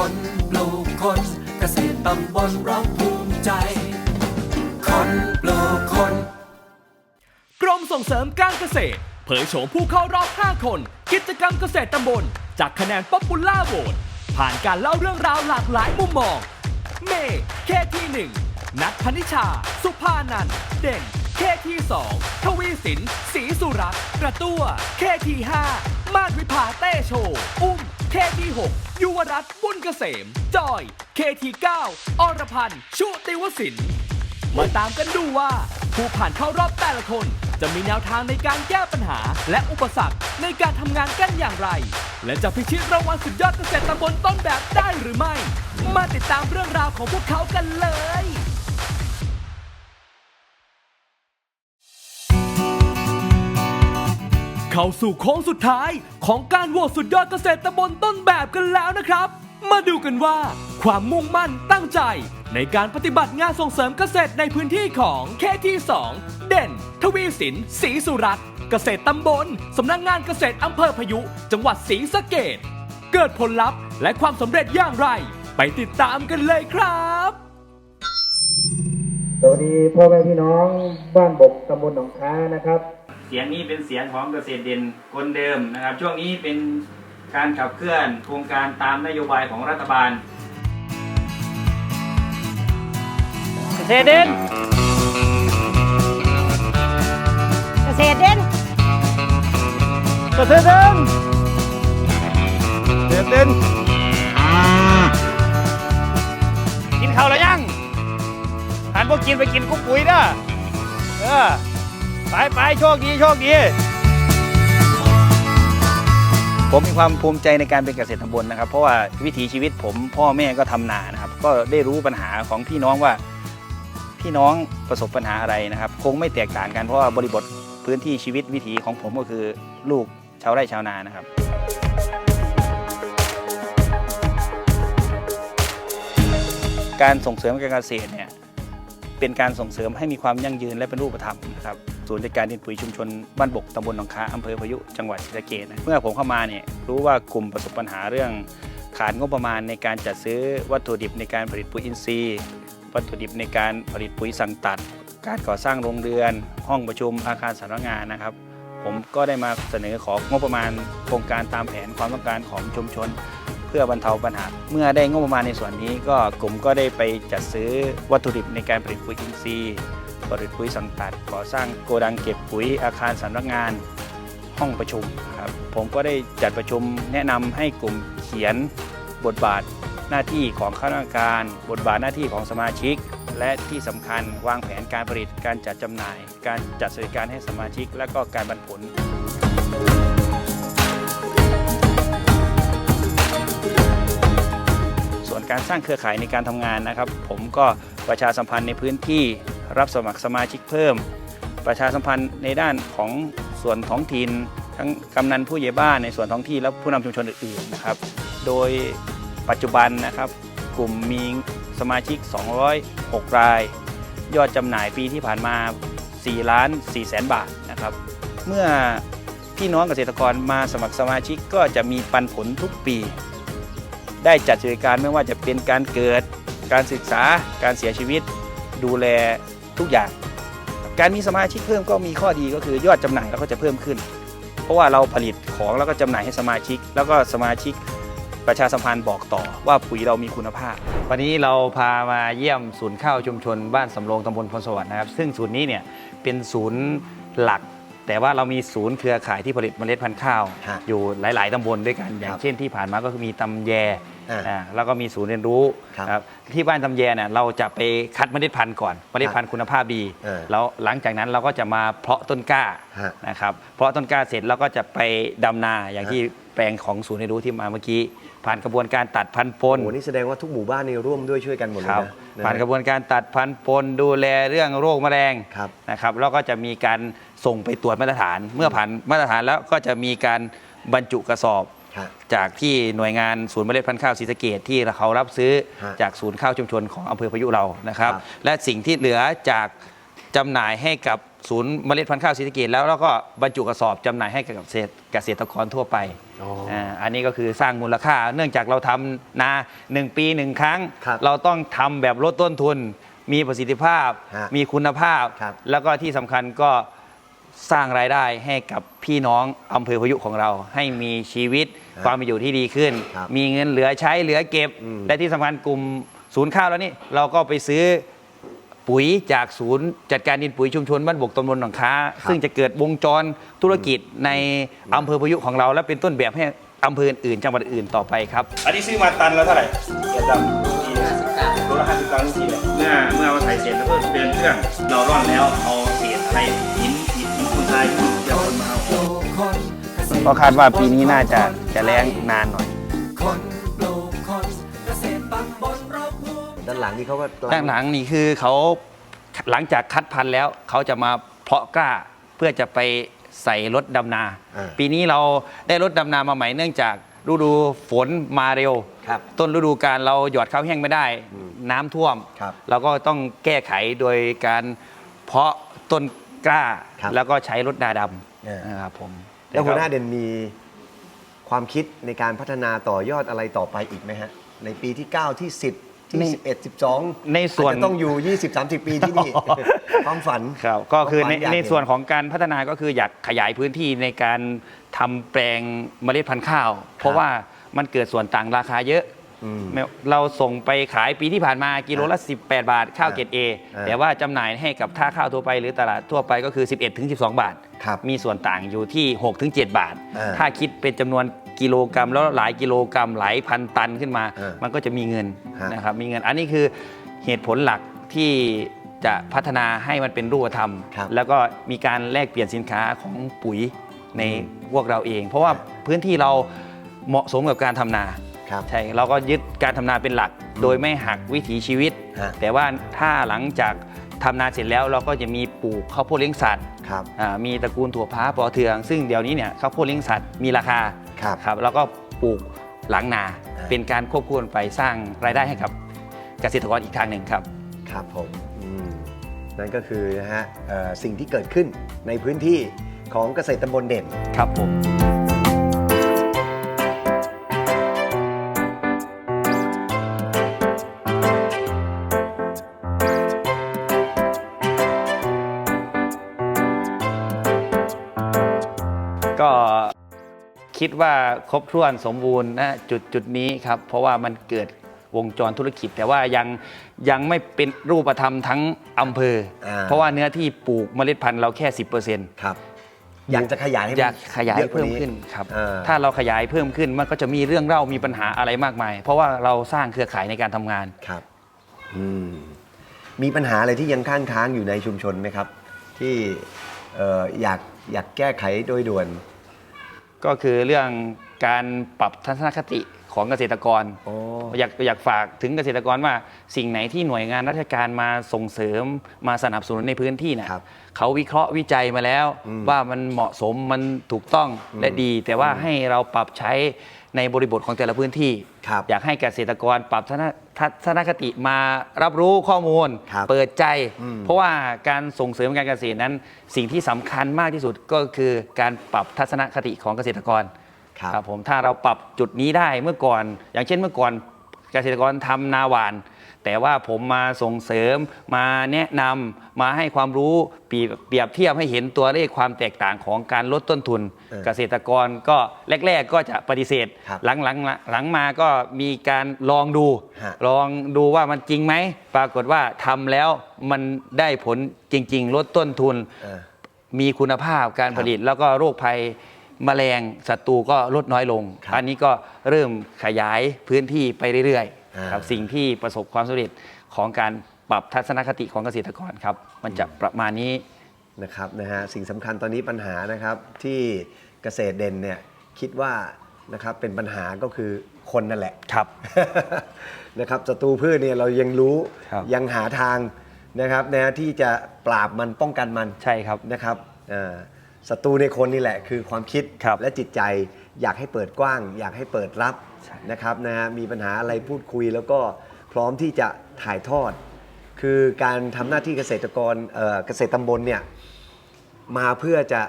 คนปลูกคนเกษตรตำบลเราภูมิใจ คนปลูกคน กรมส่งเสริมการเกษตร เผยโฉมผู้เข้ารอบ 5 คน กิจกรรมเกษตรตำบล จากคะแนนป๊อปปูล่าโหวตผ่านการเล่าเรื่องราวหลากหลายมุมมอง เมย์เคที่หนึ่งนัทพนิชา สุภานันเด่นเคที่สองทวีสินศรีสุรัตน์กระตั้วเคที่ห้ามาดวิภาเต้โช อุ้ม เคที่หกยุวรัตน์บุญเกษม จอย เคทีเก้าอรพันธ์ ชุติวสินมาตามกันดูว่า ผู้ผ่านเข้ารอบแต่ละคน จะมีแนวทางในการแก้ปัญหา และอุปสรรคในการทำงานกันอย่างไร และจะพิชิตรางวัลสุดยอดเกษตรตำบลต้นแบบได้หรือไม่ มาติดตามเรื่องราวของพวกเขากันเลย เข้าสู่โค้งสุดท้ายของการโหวตสุดยอดเกษตรตำบลต้นแบบกันแล้วนะครับ มาดูกันว่า ความมุ่งมั่นตั้งใจ ในการปฏิบัติงานส่งเสริมเกษตรในพื้นที่ของเคที่2เด่น ทวีสินศรีสุรัตน์เกษตรตำบลสำนักงานเกษตรอำเภอพายุ จังหวัดศรีสะเกดเกิดผลลัพธ์และความสำเร็จอย่างไร ไปติดตามกันเลยครับสวัสดีพ่อแม่พี่น้องบ้านบกตำบลหนองค้านะครับ เสียงนี้เป็นเสียงของเกษตรเด่นคนเดิมนะครับ ช่วงนี้เป็นการขับเคลื่อนโครงการตามนโยบายของรัฐบาล เกษตรเด่นเกษตรเด่นเกษตรเด่นเกษตรเด่นกินข้าวแล้วยังหันพวกกินไปกินกุ้งปุ๋ยนะเออ ไปไปโชคดีโชคดีผมมีความภูมิใจในการเป็นเกษตรตำบลนะครับ เพราะว่าวิถีชีวิตผมพ่อแม่ก็ทำนานะครับ ก็ได้รู้ปัญหาของพี่น้องว่า พี่น้องประสบปัญหาอะไรนะครับ คงไม่แตกต่างกันเพราะว่าบริบทพื้นที่ชีวิตวิถีของผมก็คือลูกชาวไร่ชาวนานะครับการส่งเสริมการเกษตรเนี่ย เป็นการส่งเสริมให้มีความยั่งยืนและเป็นรูปธรรมนะครับศูนย์จัดการดินปุ๋ยชุมชนบ้านบกตำบลหนองคาอำเภอพายุจังหวัดศรีสะเกษเมื่อผมเข้ามาเนี่ยรู้ว่ากลุ่มประสบปัญหาเรื่องขาดงบประมาณในการจัดซื้อวัตถุดิบในการผลิตปุ๋ยอินทรีย์ วัตถุดิบในการผลิตปุ๋ยสั่งตัด การก่อสร้างโรงเรือน ห้องประชุมอาคารสำนักงานนะครับ ผมก็ได้มาเสนอของบประมาณโครงการตามแผนความต้องการของชุมชน เพื่อบรรเทาปัญหา เมื่อได้งบประมาณในส่วนนี้ก็กลุ่มก็ได้ไปจัดซื้อวัตถุดิบในการผลิตปุ๋ยอินทรีย์ผลิตปุ๋ยสังตัดก่อสร้างโกดังเก็บปุ๋ยอาคารสำนักงานห้องประชุมครับผมก็ได้จัดประชุมแนะนำให้กลุ่มเขียนบทบาทหน้าที่ของข้าราชการ บทบาทหน้าที่ของสมาชิก และที่สำคัญวางแผนการผลิตการจัดจำหน่าย การจัดสวัสดิการให้สมาชิก และก็การบรรผล การสร้างเครือข่ายในการทำงานนะครับ ผมก็ประชาสัมพันธ์ในพื้นที่รับสมัครสมาชิกเพิ่ม ประชาสัมพันธ์ในด้านของส่วนท้องถิ่นทั้งกำนันผู้ใหญ่บ้านในส่วนท้องที่และผู้นำชุมชนอื่นๆนะครับ โดยปัจจุบันนะครับ กลุ่มมีสมาชิก 206 ราย ยอดจำหน่ายปีที่ผ่านมา 4 ล้าน4แสนบาทนะครับ เมื่อพี่น้องเกษตรกรมาสมัครสมาชิกก็จะมีปันผลทุกปี ได้จัดกิจการไม่ว่าจะเป็นการเกิด การศึกษา การเสียชีวิต ดูแลทุกอย่าง การมีสมาชิกเพิ่มก็มีข้อดีก็คือยอดจำหน่ายเราก็จะเพิ่มขึ้น เพราะว่าเราผลิตของแล้วก็จำหน่ายให้สมาชิก แล้วก็สมาชิกประชาสัมพันธ์บอกต่อว่าปุ๋ยเรามีคุณภาพ วันนี้เราพามาเยี่ยมศูนย์ข้าวชุมชนบ้านสำโรงตำบลพลสวัสดิ์นะครับ ซึ่งศูนย์นี้เนี่ยเป็นศูนย์หลัก แต่ว่าเรามีศูนย์เครือข่ายที่ผลิตเมล็ดพันธุ์ข้าว ฮะอยู่หลาย ๆตำบลด้วยกัน อย่างครับเช่นที่ผ่านมาก็คือมีตำแยอ่าอ่าแล้วก็มีศูนย์เรียนรู้ครับครับที่บ้านตำแยเนี่ยเราจะไปคัดเมล็ดพันธุ์ก่อนเมล็ดพันธุ์คุณภาพดี เออแล้วหลังจากนั้นเราก็จะมาเพาะต้นกล้าฮะนะครับเพาะต้นกล้าเสร็จเราก็จะไปดำนาอย่างฮะ ที่แปลงของศูนย์เรียนรู้ที่มาเมื่อกี้ ผ่านกระบวนการตัดพันธุ์ปน โอ้โหนี่แสดงว่าทุกหมู่บ้านนี่ร่วมด้วยช่วยกันหมดเลยครับนะ ผ่านกระบวนการตัดพันธุ์ปนดูแลเรื่องโรคแมลงครับนะครับแล้วก็จะมีการส่งไปตรวจมาตรฐาน เมื่อผ่านมาตรฐานแล้วก็จะมีการบรรจุกระสอบ ฮะ จากที่หน่วยงานศูนย์เมล็ดพันธุ์ข้าวศรีสะเกดที่เขารับซื้อฮะจากศูนย์ข้าวชุมชนของอำเภอพายุเรานะครับ ครับ และสิ่งที่เหลือจาก จำหน่ายให้กับศูนย์เมล็ดพันธุ์ข้าวศรีสะเกษแล้วแล้วก็บรรจุกระสอบจำหน่ายให้กับเกษตรเกษตรกรทั่วไปอ๋ออ่าอันนี้ก็คือสร้างมูลค่า เนื่องจากเราทำนาหนึ่งปีหนึ่งครั้ง ครับเราต้องทำแบบลดต้นทุน มีประสิทธิภาพ ฮะมีคุณภาพ ครับ แล้วก็ที่สำคัญก็สร้างรายได้ให้กับพี่น้องอำเภอพายุของเรา ให้มีชีวิตความเป็นอยู่ที่ดีขึ้น ครับมีเงินเหลือใช้เหลือเก็บอืมและที่สำคัญกลุ่มศูนย์ข้าวแล้วนี่เราก็ไปซื้อ ปุ๋ยจากศูนย์จัดการดินปุ๋ยชุมชนบ้านบกตำบลหนองค้า ซึ่งจะเกิดวงจรธุรกิจในอำเภอพายุของเรา และเป็นต้นแบบให้อำเภออื่นจังหวัดอื่นต่อไปครับ อันนี้ซื้อมาตันแล้วเท่าไหร่เกียรติดำตัวละห้าสิบตังค์ทุกทีเลยเมื่อเมื่อเอามาใส่เสร็จแล้วก็เดินเครื่องเราร่อนแล้วเอาเศษอะไรหินหินหินคุณทรายเดี๋ยวคนมาเอาปลูกคนเกษตรก็คาดว่าปีนี้น่าจะจะแรงนานหน่อย หลังนี่เขาก็ด้านหลังนี่คือเขาหลังจากคัดพันธุ์แล้วเขาจะมาเพาะกล้าเพื่อจะไปใส่รถดำนาอ่าปีนี้เราได้รถดำนามาใหม่เนื่องจากฤดูฝนมาเร็วครับต้นฤดูการเราหยอดข้าวแห้งไม่ได้ น้ำท่วมครับเราก็ต้องแก้ไขโดยการเพาะต้นกล้าครับแล้วก็ใช้รถนาดเออำนะครับผมแล้วหัวหน้าเด่นมีความคิดในการพัฒนาต่อยอดอะไรต่อไปอีกไหมฮะในปีที่ 9 ที่ 10 ที่11 12ในส่วน อาจจะต้องอยู่20 30ปีที่นี่ ความฝันครับก็คือในความฝันอยากในเห็นส่วนของการพัฒนาก็คืออยากขยายพื้นที่ในการทำแปลงเมล็ดพันธุ์ข้าว เพราะว่ามันเกิดส่วนต่างราคาเยอะอืมไม่เราส่งไปขายปีที่ผ่านมากิโลละ 18 บาท ข้าวเกรดเออ่าแต่ว่าจำหน่ายให้กับท่าข้าวทั่วไปหรือตลาดทั่วไปก็คือ 11ถึง12 บาท ครับมีส่วนต่างอยู่ที่6ถึง7บาท อ่า ถ้าคิดเป็นจำนวน กิโลกรรัม แล้วหลายกิโลกรรัมหลายพันตันขึ้นมา อ่ามัมันก็จะมีเงินฮะ นะครับมีเงินอันนี้คือเหตุผลหลักที่จะพัฒนาให้มันเป็นรูปธรรม ครับแล้วก็มีการแลกเปลี่ยนสินค้าของปุ๋ยในพวกเราเอง เพราะว่าพื้นที่เราเหมาะสมกับการทำนา ครับ ใช่ เราก็ยึดการทำนาเป็นหลัก โดยไม่หักวิถีชีวิต ฮะ แต่ว่าถ้าหลังจากทำนาเสร็จแล้วเราก็จะมีปลูกข้าวโพดเลี้ยงสัตว์ครับ อ่ามีตระกูลถั่วพ้าปอเทือง ซึ่งเดี๋ยวนี้เนี่ยข้าวโพดเลี้ยงสัตว์มีราคา ครับครับแล้วก็ปลูกหลังนาอ่า เป็นการควบคู่กันไปสร้างรายได้ให้กับเกษตรกรอีกทางหนึ่งครับ ครับผมอืมนั่นก็คือนะฮะเอ่อสิ่งที่เกิดขึ้นในพื้นที่ของเกษตรตำบลเด่น ครับผม ว่าครบถ้วนสมบูรณ์นะจุดจุดนี้ครับ เพราะว่ามันเกิดวงจรธุรกิจ แต่ว่ายังยังไม่เป็นรูปธรรมทั้งอำเภอ อ่า เพราะว่าเนื้อที่ปลูกเมล็ดพันธุ์เราแค่ 10%ครับ อยากจะขยายให้อยากขยายอะกว่เพิ่มขึ้นครับ อ่า ถ้าเราขยายเพิ่มขึ้นมันก็จะมีเรื่องเล่ามีปัญหาอะไรมากมาย เพราะว่าเราสร้างเครือข่ายในการทำงาน ครับอืมมีปัญหาอะไรที่ยังค้างค้างอยู่ในชุมชนไหมครับ ที่เอ่ออยากอยากแก้ไขโดยด่วน ก็คือเรื่องการปรับทัศนคติของเกษตรกรโอ้อยากอยากฝากถึงเกษตรกรว่าสิ่งไหนที่หน่วยงานราชการมาส่งเสริมมาสนับสนุนในพื้นที่เนี่ยครับเขาวิเคราะห์วิจัยมาแล้วอืมว่ามันเหมาะสมมันถูกต้องอืมและดี แต่ว่าให้เราปรับใช้ ในบริบทของแต่ละพื้นที่ ครับอยากให้เกษตรกรปรับทัศนทัศนคติมารับรู้ข้อมูล ครับเปิดใจ อืม เพราะว่าการส่งเสริมการเกษตรนั้น สิ่งที่สำคัญมากที่สุดก็คือการปรับทัศนคติของเกษตรกร ครับครับผมถ้าเราปรับจุดนี้ได้เมื่อก่อน อย่างเช่นเมื่อก่อนเกษตรกรทำนาหวาน แต่ว่าผมมาส่งเสริมมาแนะนำมาให้ความรู้เปรียบเปรียบเทียบให้เห็นตัวเลขความแตกต่างของการลดต้นทุนเออเกษตรกรก็แรก ๆ ก็จะปฏิเสธครับหลังหลังหลังมาก็มีการลองดูฮะลองดูว่ามันจริงไหม ปรากฏว่าทำแล้วมันได้ผลจริง ๆ ลดต้นทุนเออมีคุณภาพการครับผลิตแล้วก็โรคภัยแมลงศัตรูก็ลดน้อยลงครับอันนี้ก็เริ่มขยายพื้นที่ไปเรื่อยอ่าๆ ครับสิ่งที่ประสบความสำเร็จของการปรับทัศนคติของเกษตรกรครับ มันจะประมาณนี้ นะครับนะฮะสิ่งสำคัญตอนนี้ปัญหานะครับที่เกษตรเด่นเนี่ยคิดว่านะครับเป็นปัญหาก็คือคนนั่นแหละ ครับ นะครับศัตรูพืชเนี่ยเรายังรู้ครับ ยังหาทางนะครับนะฮะที่จะปราบมันป้องกันมันใช่ครับ นะครับเอ่อศัตรูในคนนี่แหละคือความคิดครับและจิตใจ อยากให้เปิดกว้าง อยากให้เปิดรับใช่นะครับนะฮะมีปัญหาอะไรพูดคุยแล้วก็พร้อมที่จะถ่ายทอด คือการทำหน้าที่เกษตรกรเอ่อเกษตรตำบลเนี่ยมาเพื่อจะ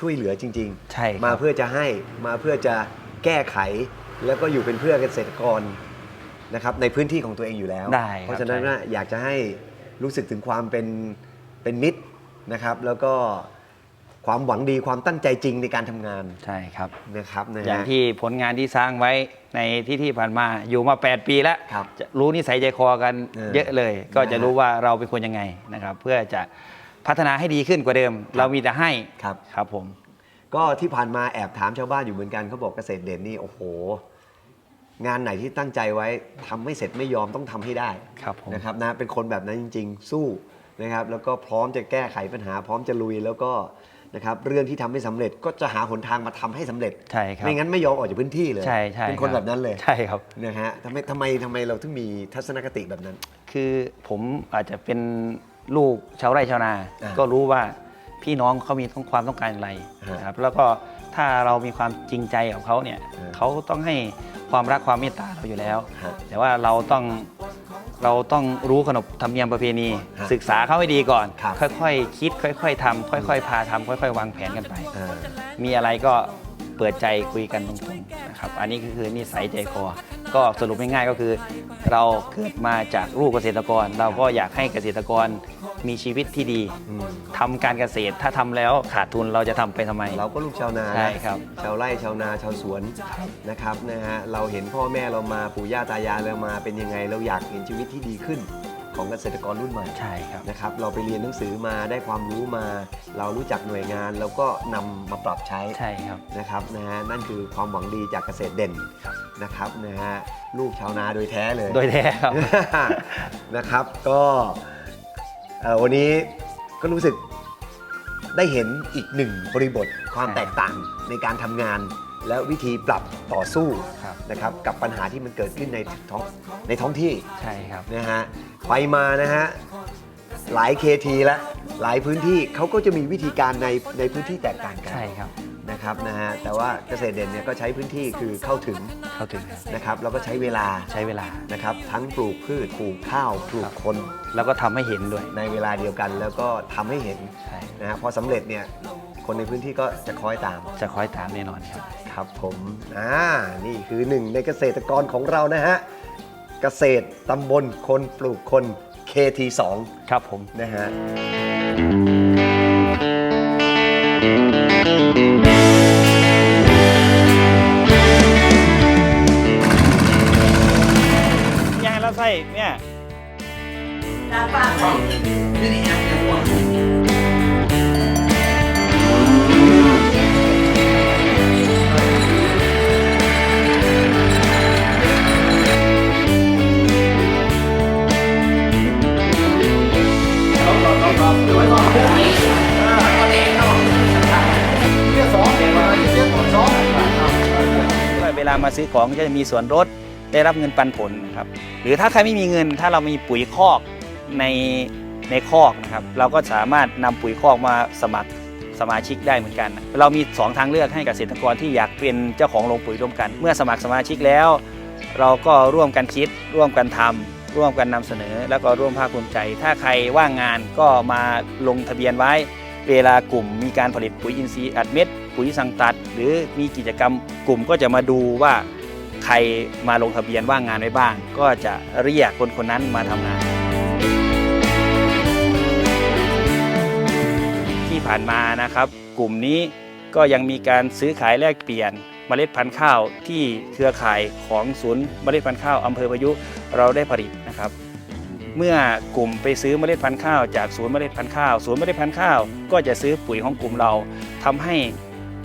ช่วยเหลือจริงใช่ครับ มาเพื่อจะให้มาเพื่อจะแก้ไข แล้วก็อยู่เป็นเพื่อเกษตรกรนะครับในพื้นที่ของตัวเองอยู่แล้ว ได้ครับเพราะฉะนั้นใช่น่ะอยากจะให้รู้สึกถึงความเป็นเป็นมิตรนะครับ แล้วก็ ความหวังดีความตั้งใจจริงในการทำงานใช่ครับ นะครับนะฮะอย่างที่ผลงานที่สร้างไว้ในที่ที่ผ่านมาอยู่มา 8 ปีแล้วครับจะรู้นิสัยใจคอกันเออเยอะเลย ก็จะนะฮะ รู้ว่าเราเป็นคนยังไงนะครับ เพื่อจะพัฒนาให้ดีขึ้นกว่าเดิม เรามีแต่ให้ครับ ครับผม ก็ที่ผ่านมาแอบถามชาวบ้านอยู่เหมือนกันเขาบอกเกษตรเด่นนี่โอ้โห งานไหนที่ตั้งใจไว้ทำไม่เสร็จไม่ยอมต้องทำให้ได้ครับผม นะครับนะเป็นคนแบบนั้นจริง ๆ สู้นะครับ แล้วก็พร้อมจะแก้ไขปัญหา พร้อมจะลุยแล้วก็ นะครับเรื่องที่ทำไม่สำเร็จก็จะหาหนทางมาทำให้สำเร็จใช่ครับไม่งั้นไม่ยอมออกจากพื้นที่เลยใช่ใช่เป็นคนรับแบบนั้นเลยใช่ครับนะฮะทำไมทำไมทำไมเราถึงมีทัศนคติแบบนั้น คือผมอาจจะเป็นลูกชาวไร่ชาวนาอ่าก็รู้ว่าพี่น้องเขามีต้องความต้องการอะไรฮะนะครับแล้วก็ถ้าเรามีความจริงใจกับเขาเนี่ยฮะเขาต้องให้ความรักความเมตตาเราอยู่แล้วฮะแต่ว่าเราต้อง เราต้องรู้ขนบธรรมเนียมประเพณี ฮะศึกษาเขาให้ดีก่อน ครับ ค่อยๆ คิด ค่อย ๆทำค่อย ๆ พาทำค่อย ๆ วางแผนกันไปอ่ามีอะไรก็เปิดใจคุยกันตรงๆนะครับ อันนี้ก็คือนิสัยใจคอ ก็สรุปง่ายๆก็คือ เราเกิดมาจากลูกเกษตรกร เราก็อยากให้เกษตรกรมีชีวิตที่ดีอืมทำการเกษตรถ้าทำแล้วขาดทุนเราจะทำไปทำไม เราก็ลูกชาวนานะใช่ครับ ชาวไร่ชาวนาชาวสวนนะครับนะฮะเราเห็นพ่อแม่เรามาปู่ย่าตายายเรามาเป็นยังไง เราอยากเห็นชีวิตที่ดีขึ้น ของเกษตรกรรุ่นใหม่ใช่ครับนะครับ เราไปเรียนหนังสือมาได้ความรู้มา เรารู้จักหน่วยงานแล้วก็นำมาปรับใช้ใช่ครับนะครับนะฮะนั่นคือความหวังดีจากเกษตรเด่นนะครับนะฮะลูกชาวนาโดยแท้เลยโดยแท้ครับนะครับ ก็เอ่อวันนี้ก็รู้สึกได้เห็นอีกหนึ่งบริบทความใช่แตกต่างในการทำงาน และวิธีปรับต่อสู้ครับ นะครับกับปัญหาที่มันเกิดขึ้นในท้องในท้องที่ใช่ครับ นะฮะไปมานะฮะหลายเคทีแล้วหลายพื้นที่เขาก็จะมีวิธีการในในพื้นที่แตกต่างกันใช่ครับ นะครับนะฮะแต่ว่าเกษตรเด่นเนี่ยก็ใช้พื้นที่คือเข้าถึงเข้าถึงครับนะครับแล้วก็ใช้เวลาใช้เวลา นะครับทั้งปลูกพืชปลูกข้าวปลูกคน แล้วก็ทำให้เห็นด้วย ในเวลาเดียวกันแล้วก็ทำให้เห็นใช่ นะฮะพอสำเร็จเนี่ย คนในพื้นที่ก็จะคอยตาม จะคอยตามแน่นอนครับ ครับผมอ่านี่คือหนึ่งในเกษตรกรของเรานะฮะ เกษตรตำบลคนปลูกคน KT2 ครับผม นะฮะยังแล้วไส้เนี่ยเวลามาซื้อของก็จะมีส่วนลดได้รับเงินปันผลนะครับหรือถ้าใครไม่มีเงินถ้าเรามีปุ๋ยคอกในในคอกนะครับเราก็สามารถนำปุ๋ยคอกมาสมัครสมาชิกได้เหมือนกัน เรามี 2 ทางเลือกให้เกษตรกรที่อยากเป็นเจ้าของโรงปุ๋ยร่วมกัน เมื่อสมัครสมาชิกแล้ว เราก็ร่วมกันคิด ร่วมกันทำร่วมกันนำเสนอ แล้วก็ร่วมภาคภูมิใจ ถ้าใครว่างงานก็มาลงทะเบียนไว้ เวลากลุ่มมีการผลิตปุ๋ยอินทรีย์อัดเม็ด ปุ๋ยสังตัด หรือมีกิจกรรมกลุ่มก็จะมาดูว่าใครมาลงทะเบียนว่างงานไว้บ้าง ก็จะเรียกคนคนนั้นมาทำงาน ที่ผ่านมานะครับ กลุ่มนี้ก็ยังมีการซื้อขายแลกเปลี่ยนเมล็ดพันธุ์ข้าวที่เครือข่ายของศูนย์เมล็ดพันธุ์ข้าวอำเภอพายุเราได้ผลิตนะครับ เมื่อกลุ่มไปซื้อเมล็ดพันธุ์ข้าวจากศูนย์เมล็ดพันธุ์ข้าวศูนย์เมล็ดพันธุ์ข้าวก็จะซื้อปุ๋ยของกลุ่มเราทำให้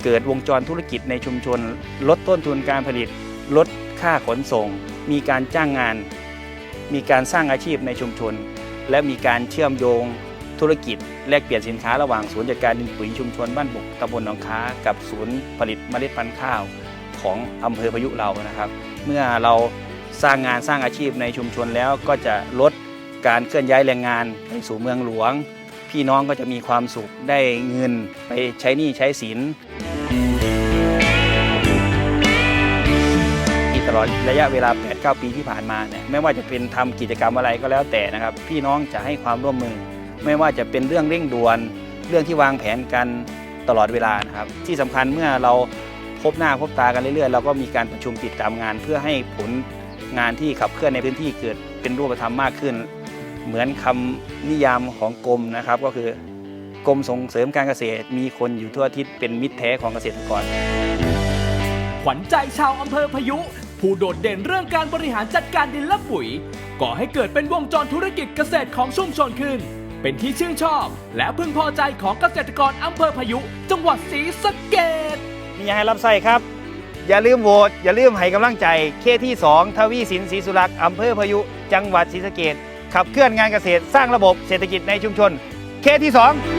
เกิดวงจรธุรกิจในชุมชน ลดต้นทุนการผลิต ลดค่าขนส่ง มีการจ้างงาน มีการสร้างอาชีพในชุมชน และมีการเชื่อมโยงธุรกิจ แลกเปลี่ยนสินค้าระหว่างศูนย์จัดการดินปุ๋ยชุมชนบ้านบุกตำบลหนองค้า กับศูนย์ผลิตเมล็ดพันธุ์ข้าวของอำเภอพายุเรานะครับ เมื่อเราสร้างงานสร้างอาชีพในชุมชนแล้วก็จะลดการเคลื่อนย้ายแรงงานไปสู่เมืองหลวง พี่น้องก็จะมีความสุขได้เงินไปใช้หนี้ใช้สิน อดระยะเวลา 8-9 ปีที่ผ่านมาเนี่ยไม่ว่าจะเป็นทำกิจกรรมอะไรก็แล้วแต่นะครับ พี่น้องจะให้ความร่วมมือ ไม่ว่าจะเป็นเรื่องเร่งด่วน เรื่องที่วางแผนกันตลอดเวลานะครับ ที่สำคัญเมื่อเราพบหน้าพบตากันเรื่อยๆ เราก็มีการประชุมติดตามงาน เพื่อให้ผลงานที่ขับเคลื่อนในพื้นที่เกิดเป็นรูปธรรมมากขึ้น เหมือนคำนิยามของกรมนะครับ ก็คือกรมส่งเสริมการเกษตร มีคนอยู่ทั่วทิศเป็นมิตรแท้ของเกษตรกรขวัญใจชาวอำเภอพยุ ผู้โดดเด่นเรื่องการบริหารจัดการดินและปุ๋ย ก่อให้เกิดเป็นวงจรธุรกิจเกษตรของชุมชนขึ้น เป็นที่ชื่นชอบ และพึงพอใจของเกษตรกรอำเภอพายุ จังหวัดศรีสะเกษมีอยากให้รับใส่ครับ อย่าลืมโหวตอย่าลืมให้กำลังใจเคที่2ทวีสินศรีสุรักษ์อำเภอพายุ จังหวัดศรีสะเกดขับเคลื่อนงานเกษตรสร้างระบบเศรษฐกิจในชุมชนเคที่2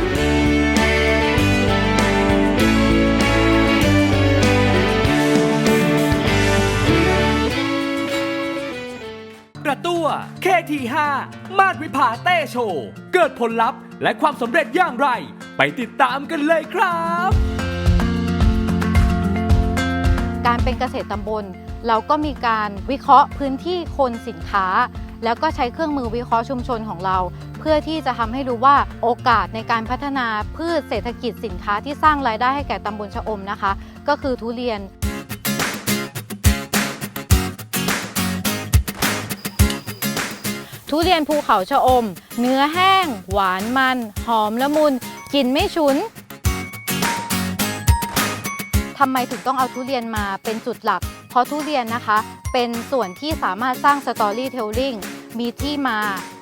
KT5 มาดวิภาเต้โชว์ เกิดผลลัพธ์และความสำเร็จอย่างไร ไปติดตามกันเลยครับ การเป็นเกษตรตำบล เราก็มีการวิเคราะห์พื้นที่คนสินค้า แล้วก็ใช้เครื่องมือวิเคราะห์ชุมชนของเรา เพื่อที่จะทำให้รู้ว่าโอกาสในการพัฒนาพืชเศรษฐกิจสินค้าที่สร้างรายได้ให้แก่ตำบลชะอมนะคะ ก็คือทุเรียน ทุเรียนภูเขาชะอม เนื้อแห้ง หวานมัน หอมละมุนกลิ่นไม่ฉุนทำไมถึงต้องเอาทุเรียนมาเป็นจุดหลัก เพราะทุเรียนนะคะ เป็นส่วนที่สามารถสร้างสตอรี่เทลลิงมีที่มา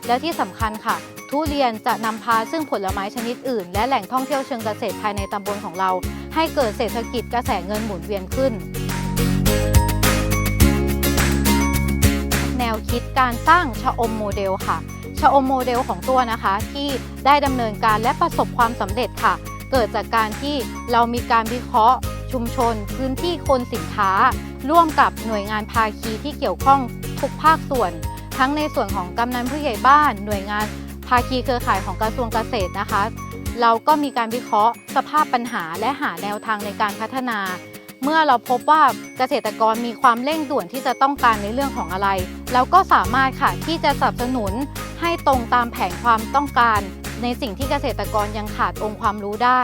และที่สำคัญค่ะ ทุเรียนจะนำพาซึ่งผลไม้ชนิดอื่น และแหล่งท่องเที่ยวเชิงเกษตรภายในตำบลของเรา ให้เกิดเศรษฐกิจกระแสเงินหมุนเวียนขึ้น วคิดการสร้างชะอมโมเดลค่ะชะอมโมเดลของตัวนะคะ ที่ได้ดำเนินการและประสบความสำเร็จค่ะ เกิดจากการที่เรามีการวิเคราะห์ ชุมชน พื้นที่คนสินค้า ร่วมกับหน่วยงานภาคีที่เกี่ยวข้องทุกภาคส่วน ทั้งในส่วนของกำนันผู้ใหญ่บ้าน หน่วยงานภาคีเครือข่ายของกระทรวงเกษตรนะคะ เราก็มีการวิเคราะห์ สภาพปัญหาและหาแนวทางในการพัฒนา เมื่อเราพบว่าเกษตรกรมีความเร่งด่วนที่จะต้องการในเรื่องของอะไร เราก็สามารถค่ะที่จะสนับสนุนให้ตรงตามแผนความต้องการ ในสิ่งที่เกษตรกรยังขาดองค์ความรู้ได้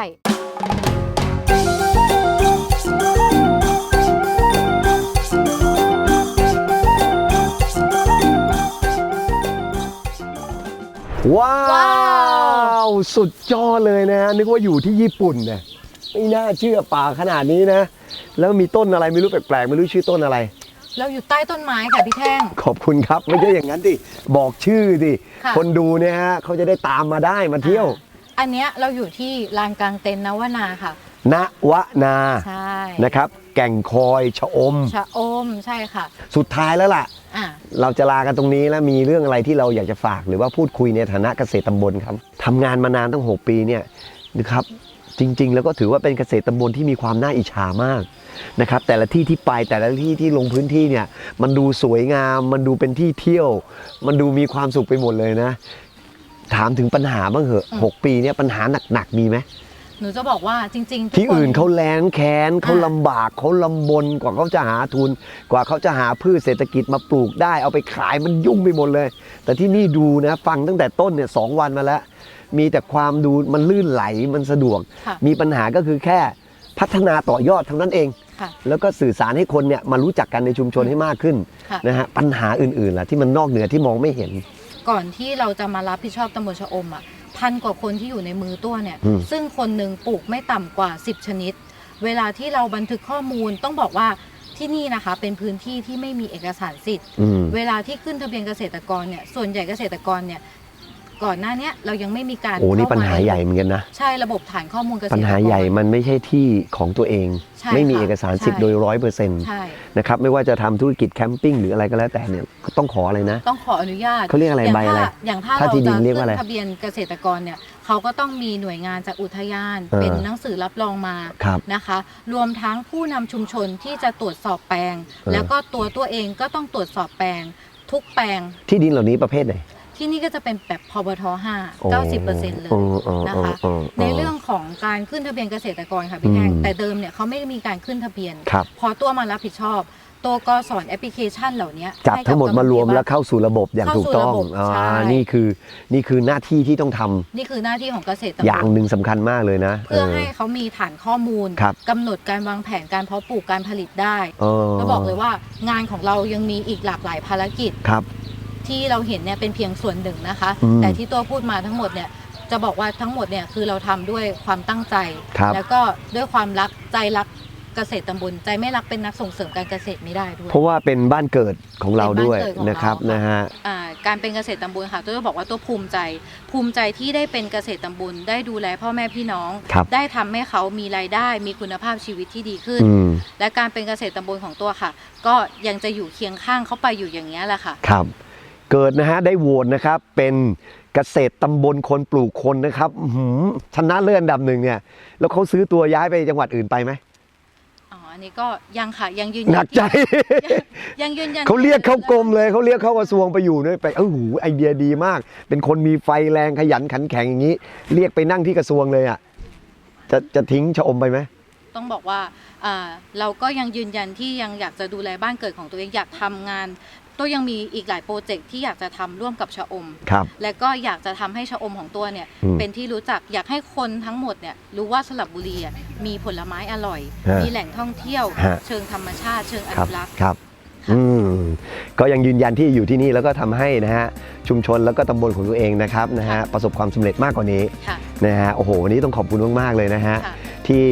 ว้าวสุดยอดเลยนะ นึกว่าอยู่ที่ญี่ปุ่นนะไม่น่าเชื่อป่าขนาดนี้นะ แล้วมีต้นอะไรไม่รู้แปลกๆไม่รู้ชื่อต้นอะไร เราอยู่ใต้ต้นไม้ค่ะพี่แท่ง ขอบคุณครับไม่ใช่อย่างนั้นดิบอกชื่อดิค่ะ คนดูเนี่ยฮะเขาจะได้ตามมาได้มาเที่ยวอันเนี้ยเราอยู่ที่ลานกลางเต็นท์นวนาค่ะ ณวนาใช่นะครับ แก่งคอยชะอม ชะอมใช่ค่ะ สุดท้ายแล้วล่ะ อะ เราจะลากันตรงนี้แล้วมีเรื่องอะไรที่เราอยากจะฝาก หรือว่าพูดคุยในฐานะเกษตรตำบลครับทำงานมานานตั้ง 6 ปีเนี่ยนะครับ จริง ๆ แล้วก็ถือว่าเป็นเกษตรตำบลที่มีความน่าอิจฉามากนะครับแต่ละที่ที่ไปแต่ละที่ที่ลงพื้นที่เนี่ยมันดูสวยงาม มันดูเป็นที่เที่ยว มันดูมีความสุขไปหมดเลยนะ ถามถึงปัญหาบ้างเหอะหกปีเนี่ยปัญหาหนักๆมีไหมหนูจะบอกว่าจริงๆทุกที่คอื่นเขาแล้งแค้นเขาอ่าลำบากเขาลำบนกว่าเขาจะหาทุน กว่าเขาจะหาพืชเศรษฐกิจมาปลูกได้ เอาไปขายมันยุ่งไปหมดเลย แต่ที่นี่ดูนะฟังตั้งแต่ต้นเนี่ยสองวันมาแล้ว มีแต่ความดูมันลื่นไหลมันสะดวก ค่ะมีปัญหาก็คือแค่พัฒนาต่อยอดเท่านั้นเอง ค่ะแล้วก็สื่อสารให้คนเนี่ยมารู้จักกันในชุมชนให้มากขึ้นค่ะ นะฮะปัญหาอื่นๆล่ะที่มันนอกเหนือที่มองไม่เห็น ก่อนที่เราจะมารับผิดชอบตำบลชะอมอะพันกว่าคนที่อยู่ในมือตัวเนี่ย อืม ซึ่งคนหนึ่งปลูกไม่ต่ำกว่า 10 ชนิด เวลาที่เราบันทึกข้อมูลต้องบอกว่าที่นี่นะคะ เป็นพื้นที่ที่ไม่มีเอกสารสิทธิ์ อืม เวลาที่ขึ้นทะเบียนเกษตรกรเนี่ยส่วนใหญ่เกษตรกรเนี่ย ก่อนหน้าเนี้ยเรายังไม่มีการโอ้นี่เข้ปัญหาใหญ่เหมือนกันนะ ใช่ระบบฐานข้อมูลเกษตรกร ปัญหาใหญ่มันไม่ใช่ที่ของตัวเอง ใช่ไม่มีค่ะเอกสารสิทธิ์ใช่โดยร้อยเปอร์เซ็นต์ใช่ นะครับไม่ว่าจะทำธุรกิจแคมปิ้งหรืออะไรก็แล้วแต่เนี่ยก็ต้องขออะไรนะ ต้องขออนุญาตเขาเรียกอะไรย่งใบอะไรถ้าอย่างถ้าถ้าเราที่ดิจะนเรียกขึ้ว่าอะไรนทะเบียนเกษตรกรเนี่ยเขาก็ต้องมีหน่วยงานจากอุทยาน เออ เป็นหนังสือรับรองมา ครับ นะคะ รวมทั้งผู้นำชุมชนที่จะตรวจสอบแปลงเออแล้วก็ตัวตัวเองก็ต้องตรวจสอบแปลง ทุกแปลงที่ดินเหล่านี้ประเภทไหน ที่นี่ก็จะเป็นแบบพบทโอ้5 90%เลยอ๋ออ๋อนะคะอ๋ออ๋อในเรื่องของการขึ้นทะเบียนเกษตรกรค่ะพี่แท่งอืมแต่เดิมเนี่ยเขาไม่ได้มีการขึ้นทะเบียนครับพอตัวมารับผิดชอบตัวกสอนแอปพลิเคชันเหล่านี้จับให้กับทั้งหมดมารวมกำลังแล้วเข้าสู่ระบบอย่างเข้าถูกสู่ต้องระบบอ่าใช่นี่คือนี่คือหน้าที่ที่ต้องทำนี่คือหน้าที่ของเกษตรตำบอย่างลหนึ่งสำคัญมากเลยนะ เพื่อเออให้เขามีฐานข้อมูลครับกำหนดการวางแผนการเพาะปลูกการผลิตได้เออก็บอกเลยว่างานของเรายังมีอีกหลากหลายภารกิจครับ ที่เราเห็นเนี่ยเป็นเพียงส่วนหนึ่งนะคะ อืมแต่ที่ตัวพูดมาทั้งหมดเนี่ยจะบอกว่าทั้งหมดเนี่ยคือเราทำด้วยความตั้งใจ ครับ แล้วก็ด้วยความรักใจรักเกษตรตำบลใจไม่รักเป็นนักส่งเสริมการเกษตรไม่ได้ด้วย เพราะว่าเป็นบ้านเกิดของเราด้วยเป็นบ้านเกิดของเรานะครับค่ะนะฮะ อ่าการเป็นเกษตรตำบลค่ะตัวจะบอกว่าตัวภูมิใจ ภูมิใจที่ได้เป็นเกษตรตำบลได้ดูแลพ่อแม่พี่น้อง ครับ ได้ทำให้เขามีรายได้มีคุณภาพชีวิตที่ดีขึ้น อืมและการเป็นเกษตรตำบลของตัวค่ะ ก็ยังจะอยู่เคียงข้างเขาไปอยู่อย่างนี้ยแหละค่ะ ครับ เกิดนะฮะได้โหวตนะครับเป็นเกษตรตำบลคนปลูกคนนะครับอื้อหือชนะเลิศอันดับหนึ่งเนี่ยแล้วเขาซื้อตัวย้ายไปจังหวัดอื่นไปไหมอ๋ออันนี้ก็ยังค่ะยังยืนหนักใจที่ยังยืนยันเขาเรียกเข้ากรมเลยเขาเรียกเข้ากระทรวงไปอยู่ด้วยไปเออหูไอเดียดีมาก เป็นคนมีไฟแรงขยันขันแข็งอย่างนี้ เรียกไปนั่งที่กระทรวงเลยอะจะจะทิ้งชะอมไปไหม ต้องบอกว่าอ่าเราก็ยังยืนยันที่ยังอยากจะดูแลบ้านเกิดของตัวเองอยากทำงาน ตัวยังมีอีกหลายโปรเจกต์ที่อยากจะทำร่วมกับชะอม ครับ และก็อยากจะทำให้ชะอมของตัวเนี่ยอืมเป็นที่รู้จักอยากให้คนทั้งหมดเนี่ยรู้ว่าสลับบุรีอะมีผลไม้อร่อยฮะมีแหล่งท่องเที่ยวฮะเชิงธรรมชาติ เชิงอครับนุรักษ์ครับอืมก็ยังยืนยันที่อยู่ที่นี่แล้วก็ทำให้นะฮะชุมชนแล้วก็ตำบลของตัวเองนะครับนะฮะประสบความสำเร็จมากกว่านี้ค่ะนะฮะโอ้โหวันนี้ต้องขอบคุณมากๆเลยนะฮะค่ะที่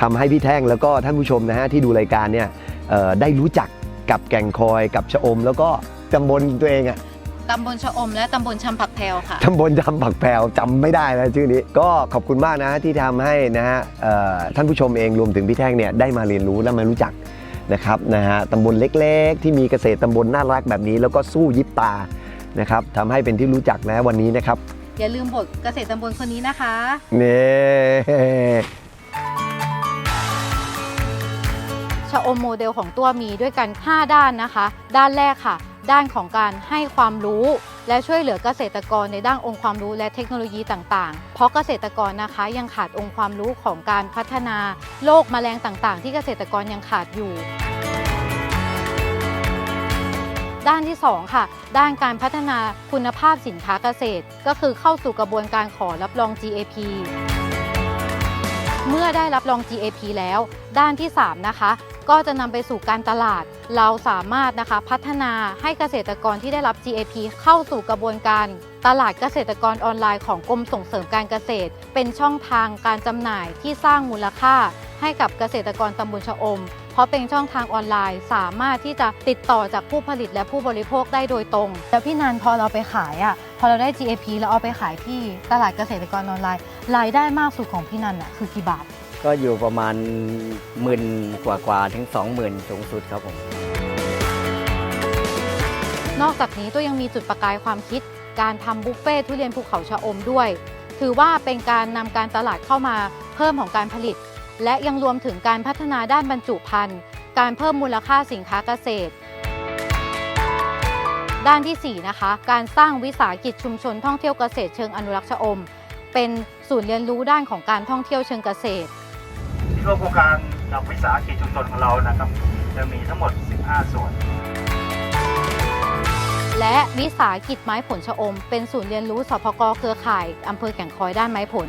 ทำให้พี่แท่งแล้วก็ท่านผู้ชมนะฮะที่ดูรายการเนี่ยเอ่อได้รู้จัก กับแก่งคอยกับชะอม แล้วก็ตำบลตัวเองอะตำบลชะอมและตำบลชำผักแพรวค่ะตำบลจำผักแพรวจำไม่ได้นะชื่อนี้ ก็ขอบคุณมากนะที่ทำให้นะฮะเอ่อท่านผู้ชมเองรวมถึงพี่แท่งเนี่ยได้มาเรียนรู้และมารู้จักนะครับนะฮะตำบลเล็กๆ ที่มีเกษตรตำบลน่ารักแบบนี้ แล้วก็สู้ยิบตานะครับทำให้เป็นที่รู้จักนะวันนี้นะครับอย่าลืมบทเกษตรตำบลคนนี้นะคะเน่ะอมโมเดลของตัวมีด้วยกัน 5 ด้านนะคะ ด้านแรกค่ะ ด้านของการให้ความรู้ และช่วยเหลือเกษตรกรในด้านองค์ความรู้และเทคโนโลยีต่างๆ เพราะเกษตรกรนะคะยังขาดองค์ความรู้ของการพัฒนาโรคแมลงต่างๆ ที่เกษตรกรยังขาดอยู่ด้านที่ 2 ค่ะ ด้านการพัฒนาคุณภาพสินค้าเกษตร ก็คือเข้าสู่กระบวนการขอรับรอง GAP เมื่อได้รับรอง GAP แล้ว ด้านที่ 3 นะคะ ก็จะนำไปสู่การตลาด เราสามารถนะคะพัฒนาให้เกษตรกรที่ได้รับ GAP เข้าสู่กระบวนการตลาดเกษตรกรออนไลน์ของกรมส่งเสริมการเกษตร เป็นช่องทางการจำหน่ายที่สร้างมูลค่า ให้กับเกษตรกรตำบลชะอม เพราะเป็นช่องทางออนไลน์ สามารถที่จะติดต่อจากผู้ผลิตและผู้บริโภคได้โดยตรง แล้วพี่นันพอเราไปขายอะ พอเราได้ GAP แล้วเอาไปขายที่ตลาดเกษตรกรออนไลน์ รายได้มากสุดของพี่นันอะคือกี่บาท ก็อยู่ประมาณหมื่นกว่ากว่าๆถึงสองหมื่นสูงสุดครับผม นอกจากนี้ตัวยังมีจุดประกายความคิด การทำบุฟเฟ่ทุเรียนภูเขาชะอมด้วย ถือว่าเป็นการนำการตลาดเข้ามาเพิ่มของการผลิต และยังรวมถึงการพัฒนาด้านบรรจุภัณฑ์ การเพิ่มมูลค่าสินค้าเกษตร ด้านทีสี่ 4 นะคะ การสร้างวิสาหกิจชุมชนท่องเที่ยวเกษตรเชิงอนุรักษ์ชะอม เป็นศูนย์เรียนรู้ด้านของการท่องเที่ยวเชิงเกษตรที่ร่วมโครงการกับวิสาหกิจชุมชนของเรานะครับ จะมีทั้งหมด 15 ส่วน และวิสาหกิจไม้ผลชะอม เป็นศูนย์เรียนรู้สพกเครือข่ายอำเภอแก่งคอยด้านไม้ผล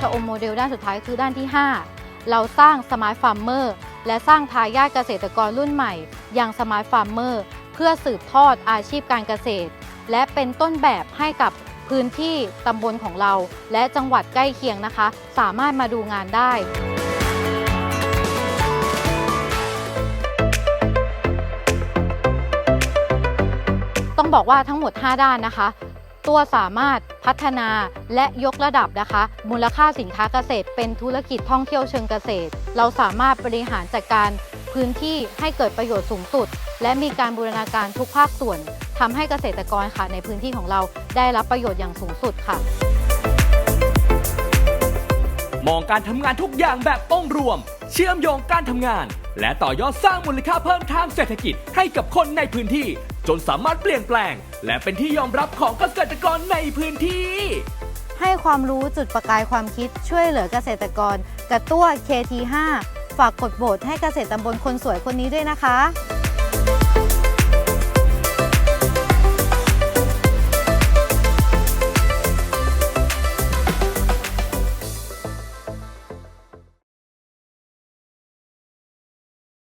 ชะอมโมเดลด้านสุดท้ายคือด้านที่ 5 เราสร้างสมาร์ทฟาร์มเมอร์ และสร้างทายาทเกษตรกรรุ่นใหม่อย่างสมาร์ทฟาร์มเมอร์เพื่อสืบทอดอาชีพการเกษตร และเป็นต้นแบบให้กับพื้นที่ตำบลของเรา และจังหวัดใกล้เคียงนะคะ สามารถมาดูงานได้ต้องบอกว่าทั้งหมด 5 ด้านนะคะ ตัวสามารถพัฒนาและยกระดับนะคะ มูลค่าสินค้าเกษตร เป็นธุรกิจท่องเที่ยวเชิงเกษตร เราสามารถบริหารจัดการพื้นที่ให้เกิดประโยชน์สูงสุด และมีการบูรณาการทุกภาคส่วนทำให้เกษตรกรค่ะในพื้นที่ของเราได้รับประโยชน์อย่างสูงสุดค่ะ มองการทำงานทุกอย่างแบบองค์รวม เชื่อมโยงการทำงาน และต่อยอดสร้างมูลค่าเพิ่มทางเศรษฐกิจให้กับคนในพื้นที่ จนสามารถเปลี่ยนแปลง และเป็นที่ยอมรับของเกษตรกรในพื้นที่ ให้ความรู้จุดประกายความคิดช่วยเหลือเกษตรกร กระตั้ว KT5 ฝากกดโหวตให้เกษตรตำบลคนสวยคนนี้ด้วยนะคะ